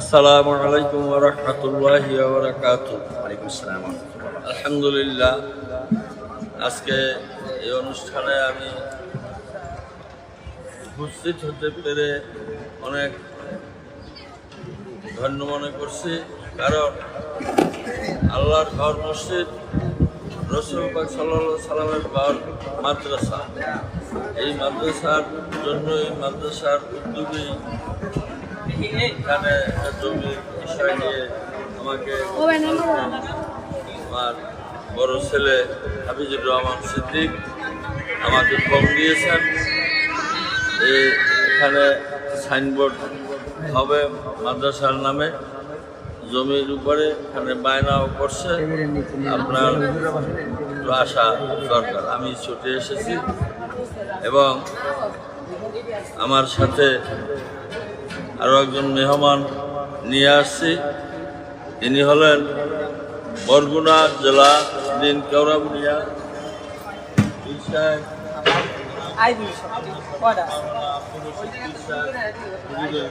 আসসালামু আলাইকুম রহমতুল্লাহি বারাকাতু ওয়ালাইকুম আসসালাম ওয়া রাহমাতুল্লাহ। আলহামদুলিল্লাহ, আজকে এই অনুষ্ঠানে আমি উপস্থিত হতে পেরে অনেক ধন্য মনে করছি, কারণ আল্লাহর ঘর মসজিদ রসুলবাগ সাল্লাহ সাল্লামের ঘর মাদ্রাসা এই মাদ্রাসার জন্য এই মাদ্রাসার উদ্যোগেই এখানে জমির বিষয় নিয়ে আমাকে আমার বড় ছেলে হাফিজুর রহমান সিদ্দিক আমাকে ফোন দিয়েছেন। এই এখানে সাইনবোর্ড হবে মাদ্রাসার নামে। জমির উপরে এখানে বায়নাও করছে। আপনার আসা দরকার আমি ছুটে এসেছি। এবং আমার সাথে আরও একজন মেহমান নিয়ে আসছি। তিনি হলেন বরগুনা জেলা দিন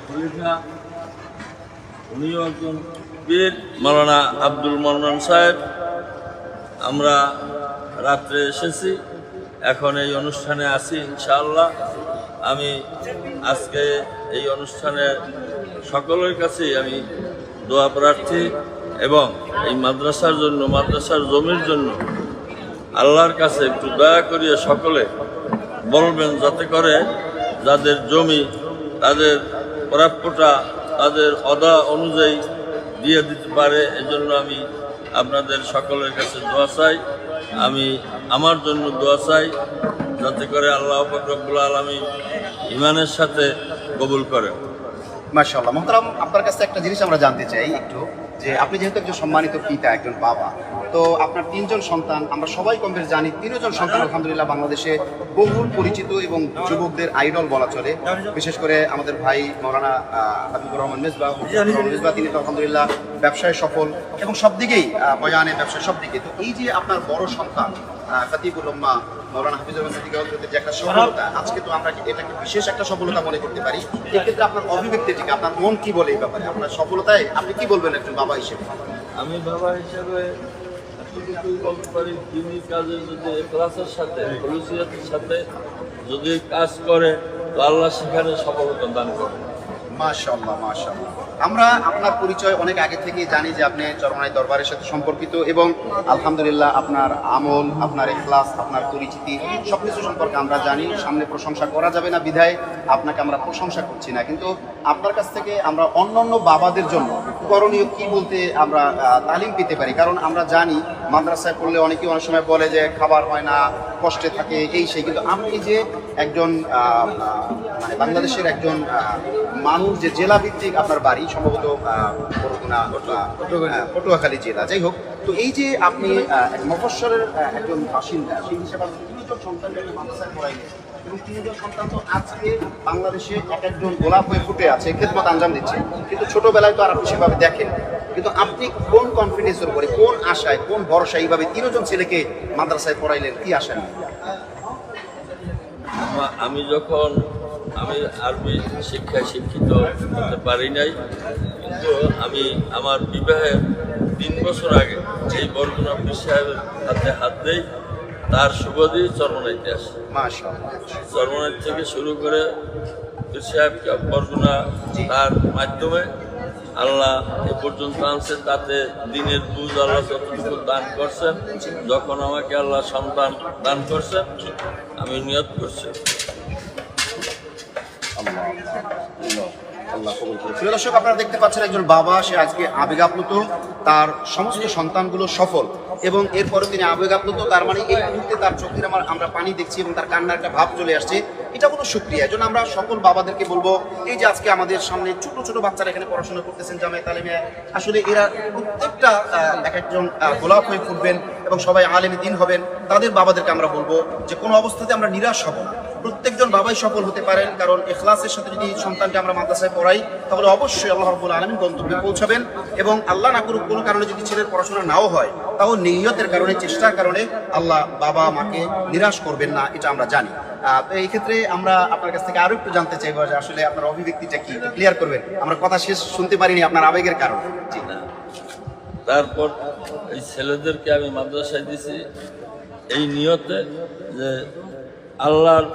খলিফা। উনিও একজন বীর মাওলানা আব্দুল মন্নান সাহেব। আমরা রাত্রে এসেছি। এখন এই অনুষ্ঠানে আছি, ইনশাআল্লাহ। আমি আজকে এই অনুষ্ঠানে সকলের কাছেই আমি দোয়া প্রার্থী এবং এই মাদ্রাসার জন্য, মাদ্রাসার জমির জন্য আল্লাহর কাছে একটু দয়া করিয়ে সকলে বলবেন যাতে করে যাদের জমি, তাদের প্রাপ্যটা, তাদের অদা অনুযায়ী দিয়ে দিতে পারে। এজন্য আমি আপনাদের সকলের কাছে দোয়া চাই। আমি আমার জন্য দোয়া চাই। যাতে করে আল্লাহ ফকরবুল আলমী ইমানের সাথে কবুল করেন। মাসাল্লাহ মোহতারাম, আপনার কাছে একটা জিনিস আমরা জানতে চাই একটু, যে আপনি যেহেতু একজন সম্মানিত পিতা, একজন বাবা তো আপনার তিনজন সন্তান, আমরা সবাই কম বেশ জানি, তিনজন সন্তান আলহামদুলিল্লাহ বাংলাদেশে বহুল পরিচিত এবং যুবকদের আইডল বলা চলে। বিশেষ করে আমাদের ভাই মৌলানা হাবিবুর রহমান মেজবা মেজবা, তিনি তো আলহামদুলিল্লাহ ব্যবসায় সফল এবং সব দিকেই বয়ানে ব্যবসায় সব দিকে তো এই যে আপনার বড় সন্তান একটা সফলতা, আজকে তো আমরা বিশেষ একটা সফলতা মনে করতে পারি? এক্ষেত্রে আপনার আপনার মন কি বলে ব্যাপারে? আপনার সফলতায় আপনি কি বলবেন একজন বাবা হিসেবে? আমি বাবা হিসাবে যদি যদি কাজ করে আল্লাহ সেখানে সফলতা দান করে মাশাআল্লাহ মাশাআল্লাহ। আমরা আপনার পরিচয় অনেক আগে থেকেই জানি যে আপনি চরমাই দরবারের সাথে সম্পর্কিত এবং আলহামদুলিল্লাহ আপনার আমল, আপনার এখলাস আপনার পরিচিতি সবকিছু সম্পর্কে আমরা জানি। সামনে প্রশংসা করা যাবে না বিধায় আপনাকে আমরা প্রশংসা করছি না। কিন্তু আপনার কাছ থেকে আমরা অন্যান্য বাবাদের জন্য করণীয় কি বলতে আমরা তালিম পেতে পারি? কারণ আমরা জানি মাদ্রাসায় পড়লে অনেকেই অনেক সময় বলে যে খাবার হয় না কষ্টে থাকে এই সেই। কিন্তু আপনি যে একজন মানে বাংলাদেশের একজন মানুষ যে জেলা ভিত্তিক আপনার বাড়ি সম্ভবত বরগুনা পটুয়াখালী। জেলা যাই হোক। তো এই যে আপনি মফস্বরের একজন বাসিন্দা সেই হিসেবে আপনি তিনজন সন্তানকে মাদ্রাসায় পড়াইলেন। বাংলাদেশে গোলাপ হয়ে ফুটে আছে দিচ্ছে। কিন্তু ছোটবেলায় দেখেন। কিন্তু আপনি কোন কনফিডেন্সের উপরে, কোন আশায়, কোন এইভাবে তিনজন ছেলেকে মাদ্রাসায় পড়াইলেন? কি আমি যখন আমি আরবি শিক্ষায় শিক্ষিত হতে পারি নাই, কিন্তু আমি আমার বিবাহের তিন বছর আগে এই বরগুনা সাহেবের হাতে হাত দেই তার সুবাদী চরমনাইতে আসে। মাশাআল্লাহ। চরমনাই থেকে শুরু করে বরগুনা তার মাধ্যমে আল্লাহ এ পর্যন্ত আনছে তাতে দিনের বুঝ আল্লাহ যতটুকু দান করছেন যখন আমাকে আল্লাহ সন্তান দান করছেন আমি নিয়ত করছি। আল্লাহ। কবুল করুন। প্রিয় দর্শক, আপনারা দেখতে পাচ্ছেন একজন বাবা, সে আজকে আবেগ আপ্লুত, তার সমস্ত সন্তানগুলো সফল এবং এরপরে তিনি আবেগ আপ্লুত, তার মানে এই মুহূর্তে তার চোখের আমার, আমরা পানি দেখছি এবং তার কান্নার একটা ভাব চলে আসছে এটা কোনো সুক্রিয়া এজন্য আমরা সকল বাবাদেরকে বলব, এই যে আজকে আমাদের সামনে ছোট ছোট বাচ্চারা এখানে পড়াশোনা করতেছেন, জামাই তালিমে আসলে এরা প্রত্যেকটা এক একজন গোলাপ হয়ে ফুটবেন এবং সবাই আলেমে দিন হবেন, তাদের বাবাদেরকে আমরা বলব যে কোনো অবস্থাতে আমরা নিরাশ হব প্রত্যেকজন বাবাই সফল হতে পারেন, কারণ এখলাসের সাথে যদি সন্তানকে আমরা মাদ্রাসায় পড়াই, তাহলে অবশ্যই আল্লাহ রব্বুল আলমিন গন্তব্যে পৌঁছাবেন এবং আল্লাহ না করুক কোনো কারণে যদি ছেলের পড়াশোনা নাও হয়, তাও নিয়তের কারণে, চেষ্টার কারণে আল্লাহ বাবা মাকে নিরাশ করবেন না, এটা আমরা জানি। এই ক্ষেত্রে আমরা আপনার কাছ থেকে আরও একটু জানতে চাইব যে আসলে আপনার অভিব্যক্তিটা কি? ক্লিয়ার করবেন। আমরা কথা শেষ শুনতে পারিনি আপনার আবেগের কারণে। তারপর এই ছেলেদেরকে আমি মাদ্রাসায় দিছি। এই নিয়তে যে আল্লাহর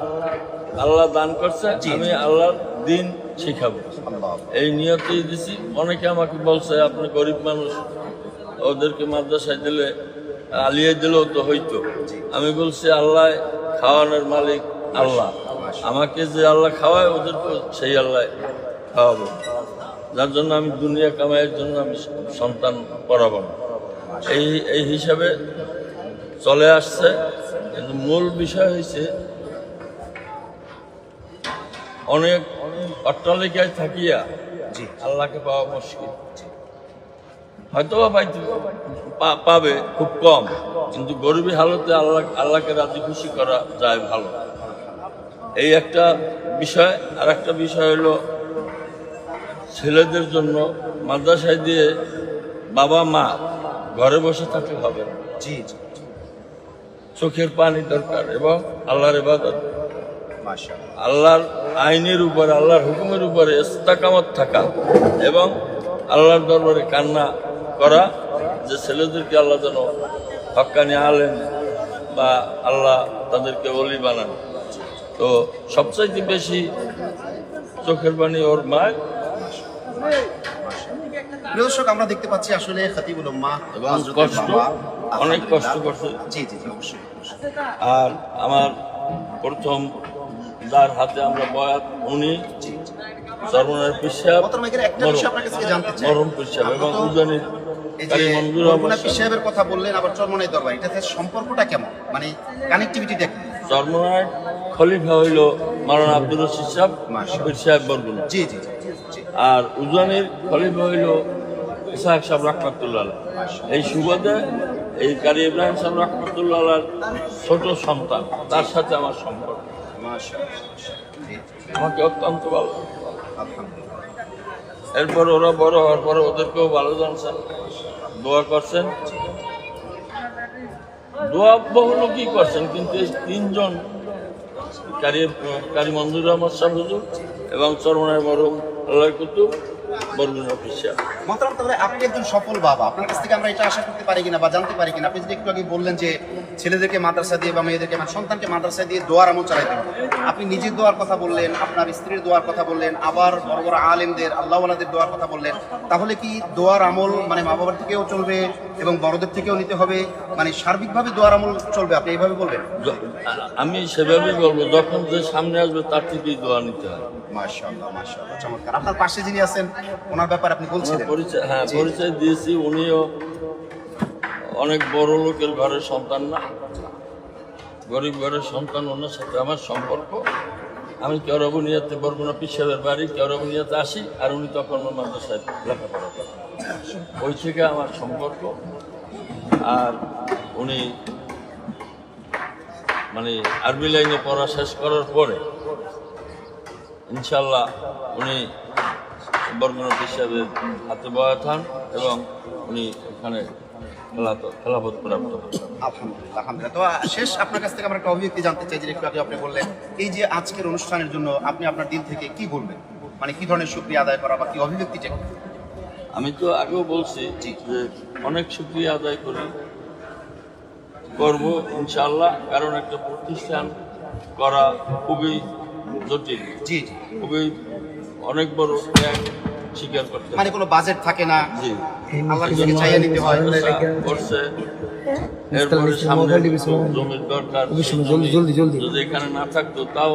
আল্লাহ দান করছে আমি আল্লাহর দিন শিখাবো। এই নিয়তেই দিছি। অনেকে আমাকে বলছে আপনি গরিব মানুষ ওদেরকে মাদ্রাসায় দিলে আলিয়ে দিলেও তো হইতো। আমি বলছি আল্লাহ খাওয়ানোর মালিক আল্লাহ। আমাকে যে আল্লাহ খাওয়ায় ওদেরকে সেই আল্লাহ খাওয়াবো। যার জন্য আমি দুনিয়া কামাইয়ের জন্য আমি সন্তান পড়াবো না। এই এই হিসাবে চলে আসছে। কিন্তু মূল বিষয় হয়েছে অনেক অট্টালিকায় থাকিয়া জি। আল্লাহকে পাওয়া মুশকিল। হয়তো পাইতে পাবে খুব কম কিন্তু গরিবী হালতে আল্লাহ আল্লাহকে রাজি খুশি করা যায় ভালো। এই একটা বিষয় আর একটা বিষয় হলো ছেলেদের জন্য মাদ্রাসায় দিয়ে বাবা মা ঘরে বসে থাকলে হবে জি জি চোখের পানি দরকার এবং আল্লাহর ইবাদত। মাশাআল্লাহ আল্লাহর আইনের উপরে আল্লাহর হুকুমের উপরে ইস্তাকামত থাকা এবং আল্লাহর দরবারে কান্না করা যে ছেলেদেরকে আল্লাহ যেন হক্কানি আলেন বা আল্লাহ তাদেরকে অলি বানান তো সবচাইতে বেশি চোখের পানি ওর প্রিয় দর্শক আমরা দেখতে পাচ্ছি আসলে খতিবুল উম্মাহ এবং কষ্ট, অনেক। কষ্ট করছে। জি জি অবশ্যই। আর আমার প্রথম যার হাতে আমরা বয়াত উনি সর্বনার পিসাব মরম পিসাব এবং উজানির কথা বললেন আবার দরবার। এটাতে সম্পর্কটা কেমন? মানে কানেক্টিভিটিটা চর্মনায় খলিফা হইল মারানা আব্দুল রশিদ সাহেব মাশাআল্লাহ। পীর সাহেব বরগুনা। জি জি জি জি। আর উজানির খলিফা হইল ইসাহাক সাহেব রহমতুল্লাহ এই সুবাদে এই কারি ইব্রাহিম সাহেব রহমতুল্লাহ ছোট সন্তান তার সাথে আমার সম্পর্ক। আমাকে অত্যন্ত ভালো। এরপর ওরা বড় হওয়ার পরে ওদেরকেও ভালো জানছেন দোয়া করছেন। দোয়া বহু লোকই করছেন কিন্তু এই তিনজন কারি কারি মঞ্জুর রহমদ সাহেব হুজুর এবং চরমনায় মরম আল্লাহ কুতুব আপনি একজন সফল বাবা। আপনার কাছ থেকে আমরা এটা আশা করতে পারি কিনা বা জানতে পারি কিনা? আপনি যদি একটু আগে বললেন যে ছেলেদেরকে মাদ্রাসা দিয়ে বা মেয়েদেরকে মানে সন্তানকে মাদ্রাসা দিয়ে দোয়ার আমল চালাইতে হবে আপনি নিজের দোয়ার কথা বললেন আপনার স্ত্রীর দোয়ার কথা বললেন আবার বড় বড় আলেমদের আল্লাহওয়ালাদের দোয়ার কথা বললেন তাহলে কি দোয়ার আমল মানে মা বাবার থেকেও চলবে এবং বড়দের থেকেও নিতে হবে? মানে সার্বিকভাবে দোয়ার আমল চলবে আপনি এইভাবে বলবেন? আমি সেভাবেই বলব যখন যে সামনে আসবে তার থেকেই দোয়া নিতে হয়। মাশাআল্লাহ মাশাআল্লাহ চমৎকার। আপনার পাশে যিনি আছেন ওনার ব্যাপারে আপনি বলছিলেন। পরিচয় হ্যাঁ পরিচয় দিয়েছি উনিও অনেক বড় লোকের ঘরের সন্তান না, গরিব ঘরের সন্তান ওনার সাথে আমার সম্পর্ক। আমি কেরবনিয়াতে বরগুনা পিসাবের বাড়ি কেরবনিয়াতে আসি, আর উনি তখন মাদ্রাসায় লেখাপড়া করেন। ওই থেকে আমার সম্পর্ক। আর উনি মানে আরবি লাইনে পড়া শেষ করার পরে, ইনশাল্লাহ উনি বরগুনা হিসাবে হাতে বয়াত হন এবং উনি এখানে খেলাফত প্রাপ্ত আলহামদুলিল্লাহ তো শেষ আপনার কাছ থেকে আমরা একটা অভিব্যক্তি জানতে চাই যে একটু আগে আপনি বললেন এই যে আজকের অনুষ্ঠানের জন্য আপনি আপনার দিল থেকে কি বলবেন? মানে কি ধরনের শুক্রিয়া আদায় করা বা কি অভিব্যক্তিটা কি? আমি তো আগেও বলছি যে অনেক শুক্রিয়া আদায় করি করব ইনশাল্লাহ কারণ একটা প্রতিষ্ঠান করা খুবই জটিল। জি জি। খুবই অনেক বড় ত্যাগ স্বীকার করতে মানে কোনো বাজেট থাকে না। জি। আল্লাহর কাছে চাইয়ে নিতে হয়। করছে এরপরে সামনে জমির দরকার জলদি জলদি যদি এখানে না থাকতো তাও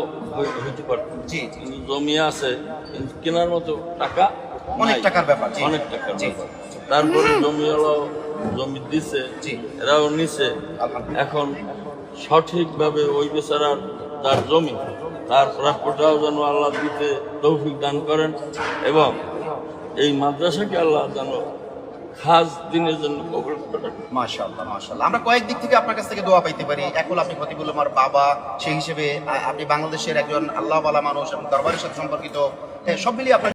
হইতে পারতো। জি জি। কিন্তু জমি আছে কিন্তু কেনার মতো টাকা অনেক টাকার ব্যাপার, অনেক টাকার ব্যাপার। তারপরে জমি হলো জমি দিছে এরাও নিছে। এখন সঠিকভাবে ওই বেচারার তার জমি তার প্রাপ্যটাও যেন আল্লাহ দিতে তৌফিক দান করেন এবং এই মাদ্রাসাকে আল্লাহ যেন খাস দিনের জন্য কবুল করেন মাশাআল্লাহ মাশাআল্লাহ। আমরা কয়েক দিক থেকে আপনার কাছ থেকে দোয়া পাইতে পারি। হলো আপনি খতিবুল আমার বাবা সেই হিসেবে আপনি বাংলাদেশের একজন আল্লাহওয়ালা মানুষ এবং দরবারের সাথে সম্পর্কিত। হ্যাঁ, সব মিলিয়ে আপনার